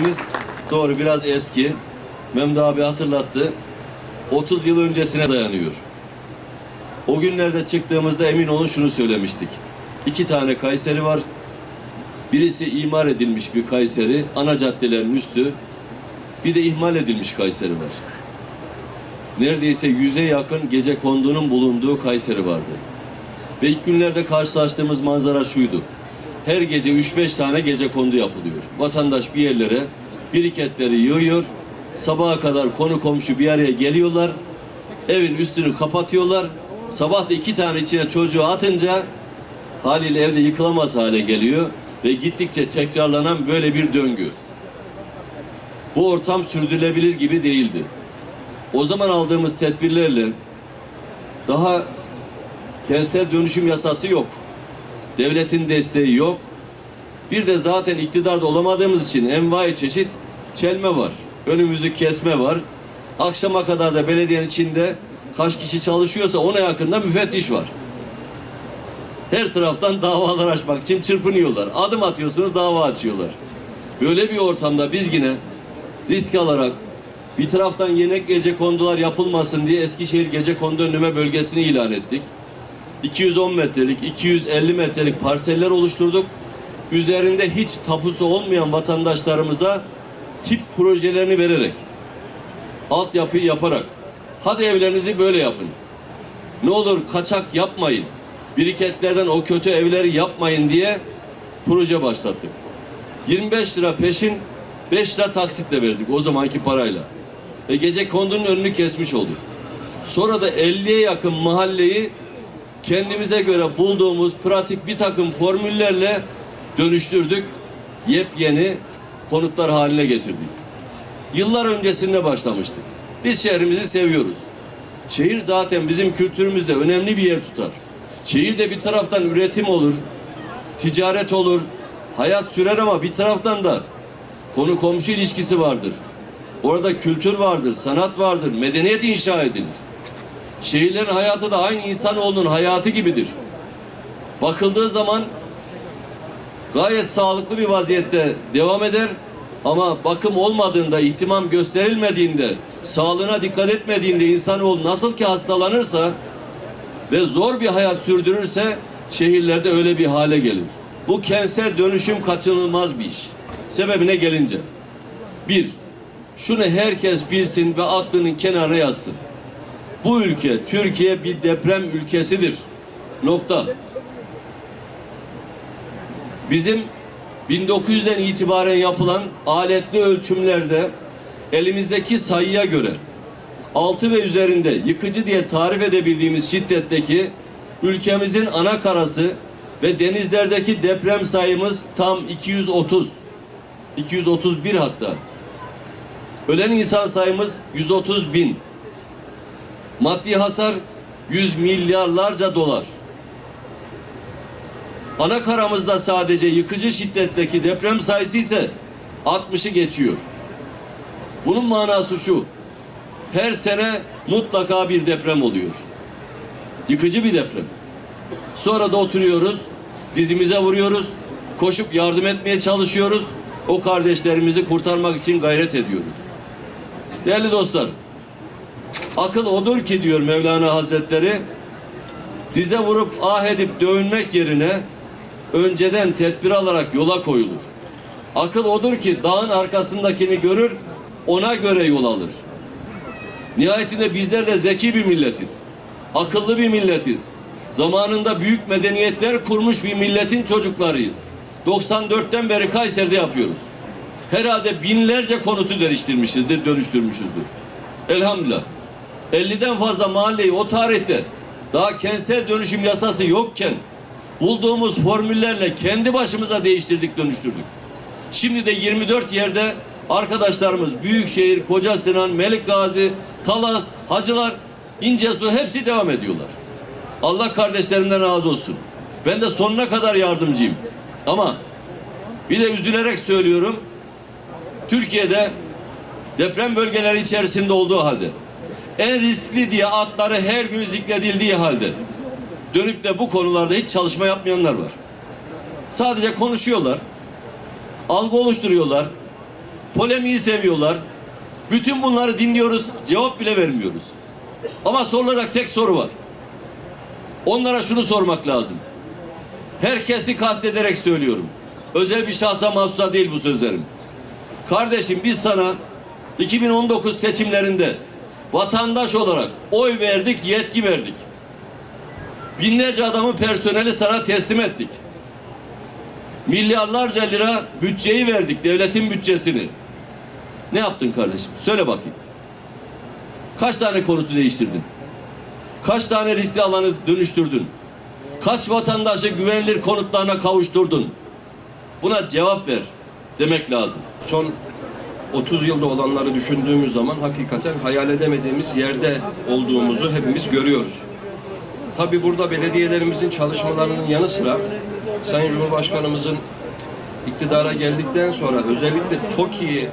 Biz doğru biraz eski. Memdu abi hatırlattı. 30 yıl öncesine dayanıyor. O günlerde çıktığımızda emin olun şunu söylemiştik. İki tane Kayseri var. Birisi imar edilmiş bir Kayseri, ana caddelerin üstü. Bir de ihmal edilmiş Kayseri var. Neredeyse yüze yakın gece kondunun bulunduğu Kayseri vardı. Ve ilk günlerde karşılaştığımız manzara şuydu. Her gece 3-5 tane gece kondu yapılıyor. Vatandaş bir yerlere biriketleri yığıyor. Sabaha kadar konu komşu bir araya geliyorlar. Evin üstünü kapatıyorlar. Sabah da iki tane içine çocuğu atınca haliyle evde yıkılamaz hale geliyor. Ve gittikçe tekrarlanan böyle bir döngü. Bu ortam sürdürülebilir gibi değildi. O zaman aldığımız tedbirlerle daha kentsel dönüşüm yasası yok. Devletin desteği yok. Bir de zaten iktidarda olamadığımız için envai çeşit çelme var. Önümüzü kesme var. Akşama kadar da belediyenin içinde kaç kişi çalışıyorsa ona yakında müfettiş var. Her taraftan davalar açmak için çırpınıyorlar. Adım atıyorsunuz dava açıyorlar. Böyle bir ortamda biz yine risk alarak bir taraftan yenek gece kondular yapılmasın diye Eskişehir gece kondu önleme bölgesini ilan ettik. 210 metrelik, 250 metrelik parseller oluşturduk. Üzerinde hiç tapusu olmayan vatandaşlarımıza tip projelerini vererek, altyapıyı yaparak, hadi evlerinizi böyle yapın. Ne olur kaçak yapmayın. Biriketlerden o kötü evleri yapmayın diye proje başlattık. 25 lira peşin, 5 lira taksitle verdik o zamanki parayla. Ve gece kondunun önünü kesmiş olduk. Sonra da 50'ye yakın mahalleyi kendimize göre bulduğumuz pratik bir takım formüllerle dönüştürdük. Yepyeni konutlar haline getirdik. Yıllar öncesinde başlamıştık. Biz şehrimizi seviyoruz. Şehir zaten bizim kültürümüzde önemli bir yer tutar. Şehirde bir taraftan üretim olur, ticaret olur, hayat sürer ama bir taraftan da konu komşu ilişkisi vardır. Orada kültür vardır, sanat vardır, medeniyet inşa edilir. Şehirlerin hayatı da aynı insanoğlunun hayatı gibidir. Bakıldığı zaman gayet sağlıklı bir vaziyette devam eder ama bakım olmadığında, ihtimam gösterilmediğinde, sağlığına dikkat etmediğinde insanoğlu nasıl ki hastalanırsa ve zor bir hayat sürdürürse şehirlerde öyle bir hale gelir. Bu kentsel dönüşüm kaçınılmaz bir iş. Sebebine gelince. Bir, şunu herkes bilsin ve aklının kenarına yazsın. Bu ülke, Türkiye bir deprem ülkesidir. Nokta. Bizim 1900'den itibaren yapılan aletli ölçümlerde elimizdeki sayıya göre 6 ve üzerinde yıkıcı diye tarif edebildiğimiz şiddetteki ülkemizin ana karası ve denizlerdeki deprem sayımız tam 230. 231 hatta. Ölen insan sayımız 130 bin. Maddi hasar 100 milyarlarca dolar. Ana karamızda sadece yıkıcı şiddetteki deprem sayısı ise 60'ı geçiyor. Bunun manası şu. Her sene mutlaka bir deprem oluyor. Yıkıcı bir deprem. Sonra da oturuyoruz, dizimize vuruyoruz, koşup yardım etmeye çalışıyoruz. O kardeşlerimizi kurtarmak için gayret ediyoruz. Değerli dostlar, akıl odur ki diyor Mevlana Hazretleri, dize vurup ah edip dövünmek yerine önceden tedbir alarak yola koyulur. Akıl odur ki dağın arkasındakini görür, ona göre yol alır. Nihayetinde bizler de zeki bir milletiz. Akıllı bir milletiz. Zamanında büyük medeniyetler kurmuş bir milletin çocuklarıyız. 94'ten beri Kayseri'de yapıyoruz. Herhalde binlerce konutu değiştirmişizdir, dönüştürmüşüzdür. Elhamdülillah. 50'den fazla mahalleyi o tarihte daha kentsel dönüşüm yasası yokken bulduğumuz formüllerle kendi başımıza değiştirdik, dönüştürdük. Şimdi de 24 yerde arkadaşlarımız Büyükşehir, Koca Sinan, Melik Gazi, Talas, Hacılar, İncesu hepsi devam ediyorlar. Allah kardeşlerimden razı olsun. Ben de sonuna kadar yardımcıyım. Ama bir de üzülerek söylüyorum. Türkiye'de deprem bölgeleri içerisinde olduğu halde en riskli diye adları her gün zikredildiği halde dönüp de bu konularda hiç çalışma yapmayanlar var. Sadece konuşuyorlar. Algı oluşturuyorlar. Polemiği seviyorlar. Bütün bunları dinliyoruz, cevap bile vermiyoruz. Ama sorulacak tek soru var. Onlara şunu sormak lazım. Herkesi kastederek söylüyorum. Özel bir şahsa mahsusa değil bu sözlerim. Kardeşim biz sana 2019 seçimlerinde vatandaş olarak oy verdik, yetki verdik. Binlerce adamın personeli sana teslim ettik. Milyarlarca lira bütçeyi verdik, devletin bütçesini. Ne yaptın kardeşim? Söyle bakayım. Kaç tane konutu değiştirdin? Kaç tane riskli alanı dönüştürdün? Kaç vatandaşı güvenilir konutlarına kavuşturdun? Buna cevap ver demek lazım. son 30 yılda olanları düşündüğümüz zaman hakikaten hayal edemediğimiz yerde olduğumuzu hepimiz görüyoruz. Tabi burada belediyelerimizin çalışmalarının yanı sıra Sayın Cumhurbaşkanımızın iktidara geldikten sonra özellikle TOKİ'yi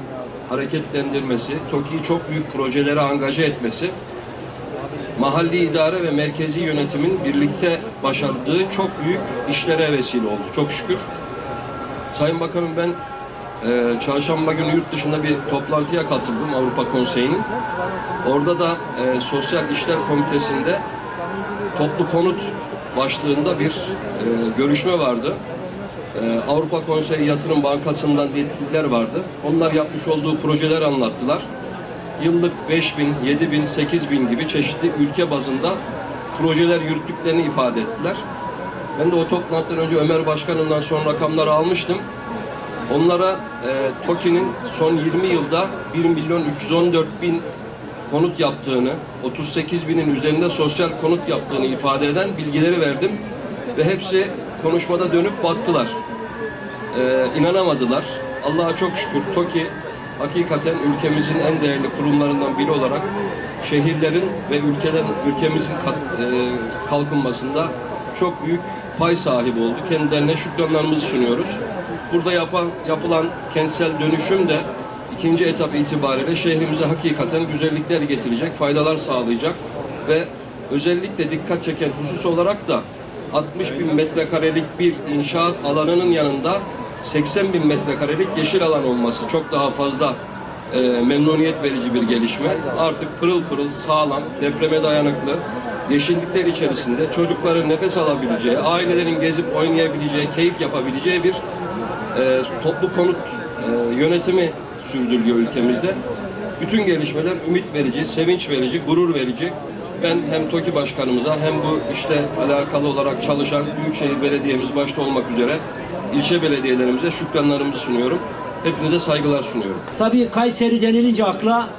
hareketlendirmesi, TOKİ'yi çok büyük projelere angaje etmesi, mahalli idare ve merkezi yönetimin birlikte başardığı çok büyük işlere vesile oldu. Çok şükür. Sayın Bakanım ben ee, çarşamba günü yurt dışında bir toplantıya katıldım Avrupa Konseyi'nin. Orada da e, Sosyal İşler Komitesi'nde toplu konut başlığında bir e, görüşme vardı. E, Avrupa Konseyi Yatırım Bankası'ndan yetkililer vardı. Onlar yapmış olduğu projeler anlattılar. Yıllık 5 bin, 7 bin, 8 bin gibi çeşitli ülke bazında projeler yürüttüklerini ifade ettiler. Ben de o toplantıdan önce Ömer Başkanım'dan son rakamları almıştım. Onlara e, TOKİ'nin son 20 yılda 1 milyon 314 bin konut yaptığını, 38 binin üzerinde sosyal konut yaptığını ifade eden bilgileri verdim. Ve hepsi konuşmada dönüp baktılar. E, inanamadılar. Allah'a çok şükür TOKİ hakikaten ülkemizin en değerli kurumlarından biri olarak şehirlerin ve ülkelerin ülkemizin kat- e, kalkınmasında çok büyük pay sahibi oldu. Kendilerine şükranlarımızı sunuyoruz. Burada yapan, yapılan kentsel dönüşüm de ikinci etap itibariyle şehrimize hakikaten güzellikler getirecek, faydalar sağlayacak ve özellikle dikkat çeken husus olarak da 60 bin metrekarelik bir inşaat alanının yanında 80 bin metrekarelik yeşil alan olması çok daha fazla e, memnuniyet verici bir gelişme. Artık pırıl pırıl sağlam, depreme dayanıklı, yeşillikler içerisinde çocukların nefes alabileceği, ailelerin gezip oynayabileceği, keyif yapabileceği bir e, toplu konut e, yönetimi sürdürülüyor ülkemizde. Bütün gelişmeler ümit verici, sevinç verici, gurur verici. Ben hem TOKİ Başkanımıza hem bu işte alakalı olarak çalışan Büyükşehir Belediye'miz başta olmak üzere ilçe belediyelerimize şükranlarımızı sunuyorum. Hepinize saygılar sunuyorum. Tabii Kayseri denilince akla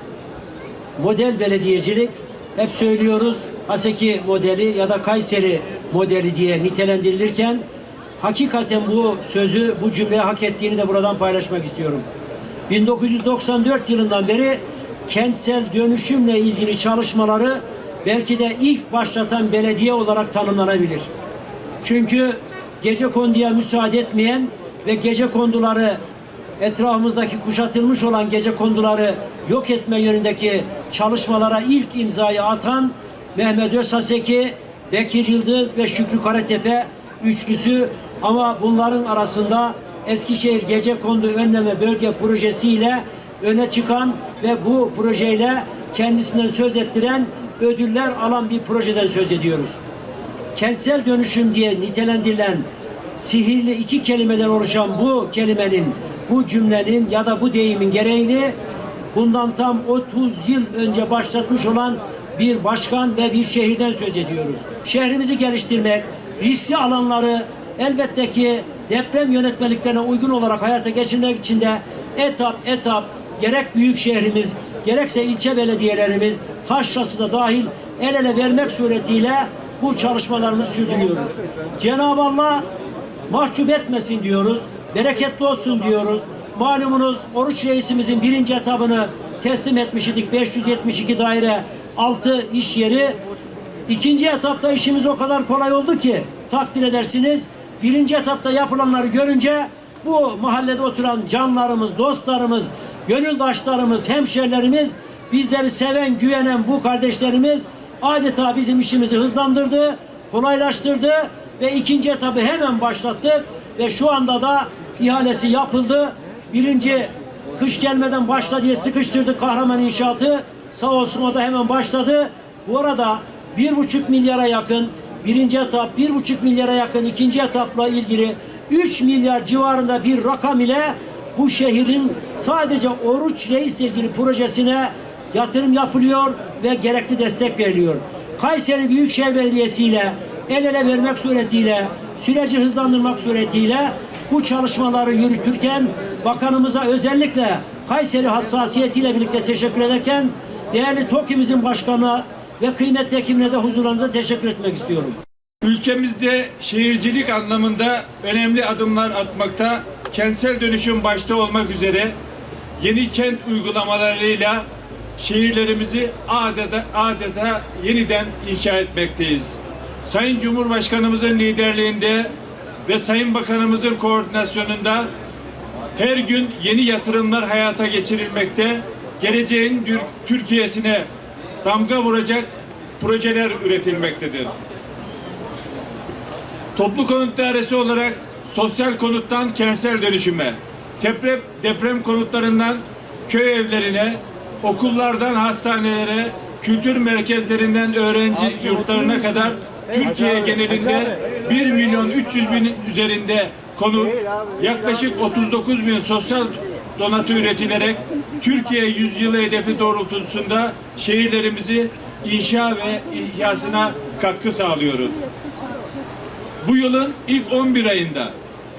model belediyecilik hep söylüyoruz. Haseki modeli ya da Kayseri modeli diye nitelendirilirken hakikaten bu sözü, bu cümleyi hak ettiğini de buradan paylaşmak istiyorum. 1994 yılından beri kentsel dönüşümle ilgili çalışmaları belki de ilk başlatan belediye olarak tanımlanabilir. Çünkü gece konduya müsaade etmeyen ve gece konduları etrafımızdaki kuşatılmış olan gece konduları yok etme yönündeki çalışmalara ilk imzayı atan Mehmet Özhaseki, Bekir Yıldız ve Şükrü Karatepe üçlüsü ama bunların arasında Eskişehir Gece Kondu Önleme Bölge Projesi ile öne çıkan ve bu projeyle kendisinden söz ettiren ödüller alan bir projeden söz ediyoruz kentsel dönüşüm diye nitelendirilen sihirli iki kelimeden oluşan bu kelimenin, bu cümlenin ya da bu deyimin gereğini bundan tam 30 yıl önce başlatmış olan bir başkan ve bir şehirden söz ediyoruz. Şehrimizi geliştirmek, riskli alanları elbette ki deprem yönetmeliklerine uygun olarak hayata geçirmek için de etap etap gerek büyük şehrimiz gerekse ilçe belediyelerimiz taşrası da dahil el ele vermek suretiyle bu çalışmalarımızı sürdürüyoruz. Cenab-ı Allah mahcup etmesin diyoruz. Bereketli olsun diyoruz. Malumunuz oruç reisimizin birinci etabını teslim etmiş idik. 572 daire 6 iş yeri. İkinci etapta işimiz o kadar kolay oldu ki takdir edersiniz. Birinci etapta yapılanları görünce bu mahallede oturan canlarımız, dostlarımız, gönüldaşlarımız, hemşerilerimiz, bizleri seven, güvenen bu kardeşlerimiz adeta bizim işimizi hızlandırdı, kolaylaştırdı ve ikinci etabı hemen başlattık ve şu anda da ihalesi yapıldı. Birinci kış gelmeden başla diye sıkıştırdık Kahraman İnşaatı. Sağ olsun o da hemen başladı. Bu arada bir buçuk milyara yakın birinci etap, bir buçuk milyara yakın ikinci etapla ilgili 3 milyar civarında bir rakam ile bu şehrin sadece Oruç Reis ilgili projesine yatırım yapılıyor ve gerekli destek veriliyor. Kayseri Büyükşehir Belediyesi ile el ele vermek suretiyle, süreci hızlandırmak suretiyle bu çalışmaları yürütürken bakanımıza özellikle Kayseri hassasiyetiyle birlikte teşekkür ederken değerli TOKİ'mizin başkanı ve kıymetli ekibine de huzurlarınıza teşekkür etmek istiyorum. Ülkemizde şehircilik anlamında önemli adımlar atmakta, kentsel dönüşüm başta olmak üzere yeni kent uygulamalarıyla şehirlerimizi adeta, adeta yeniden inşa etmekteyiz. Sayın Cumhurbaşkanımızın liderliğinde ve Sayın Bakanımızın koordinasyonunda her gün yeni yatırımlar hayata geçirilmekte, geleceğin Tür- Türkiye'sine damga vuracak projeler üretilmektedir. Toplu konut dairesi olarak sosyal konuttan kentsel dönüşüme, deprem, deprem konutlarından köy evlerine, okullardan hastanelere, kültür merkezlerinden öğrenci yurtlarına kadar Türkiye genelinde 1 milyon 300 bin üzerinde konut, yaklaşık 39 bin sosyal donatı üretilerek Türkiye yüzyılı hedefi doğrultusunda şehirlerimizi inşa ve ihyasına katkı sağlıyoruz. Bu yılın ilk 11 ayında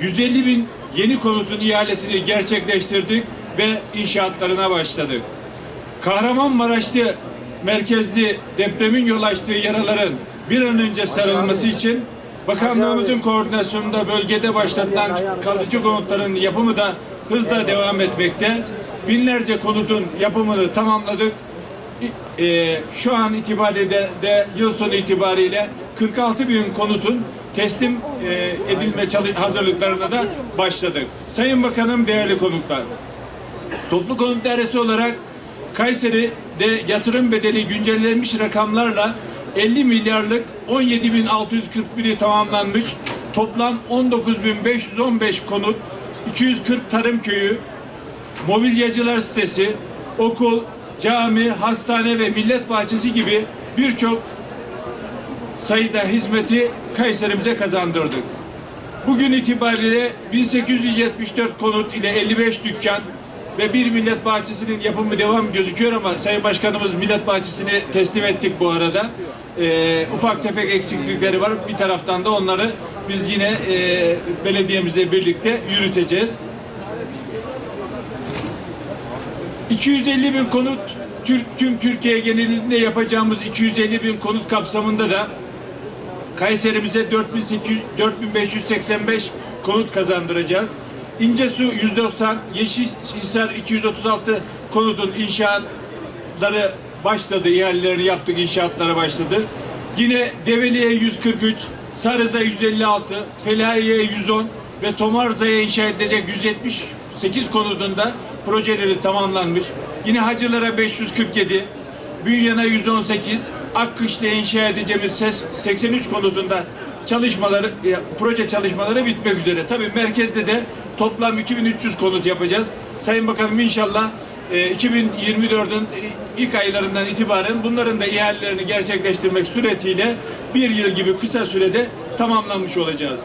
150 bin yeni konutun ihalesini gerçekleştirdik ve inşaatlarına başladık. Kahramanmaraş'ta merkezli depremin yol açtığı yaraların bir an önce sarılması için bakanlığımızın koordinasyonunda bölgede başlatılan kalıcı konutların yapımı da hızla devam etmekte. Binlerce konutun yapımını tamamladık. E, şu an itibariyle de yıl sonu itibariyle 46 bin konutun teslim e, edilme hazırlıklarına da başladık. Sayın Bakanım, değerli konuklar. Toplu konut dairesi olarak Kayseri'de yatırım bedeli güncellenmiş rakamlarla 50 milyarlık 17.641'i tamamlanmış. Toplam 19.515 konut, 240 tarım köyü, mobilyacılar sitesi, okul, cami, hastane ve millet bahçesi gibi birçok sayıda hizmeti Kayserimize kazandırdık. Bugün itibariyle 1874 konut ile 55 dükkan ve bir millet bahçesinin yapımı devam gözüküyor ama Sayın Başkanımız millet bahçesini teslim ettik bu arada. Ee, ufak tefek eksiklikleri var. Bir taraftan da onları biz yine e, belediyemizle birlikte yürüteceğiz. 250 bin konut Türk, tüm Türkiye genelinde yapacağımız 250 bin konut kapsamında da Kayserimize 4800 4585 konut kazandıracağız. İncesu 190, Yeşilhisar 236 konutun inşaatları başladı. İhalelerini yaptık, inşaatlara başladı. Yine Develi'ye 143, Sarız'a 156, Felahiye 110 ve Tomarza'ya inşa edilecek 178 konutunda projeleri tamamlanmış. Yine Hacılara 547, Bünyan'a 118, Akkış'ta inşa edeceğimiz ses 83 konutunda çalışmaları, e, proje çalışmaları bitmek üzere. Tabii merkezde de toplam 2300 konut yapacağız. Sayın Bakanım inşallah e, 2024'ün ilk aylarından itibaren bunların da ihalelerini gerçekleştirmek suretiyle bir yıl gibi kısa sürede tamamlanmış olacağız.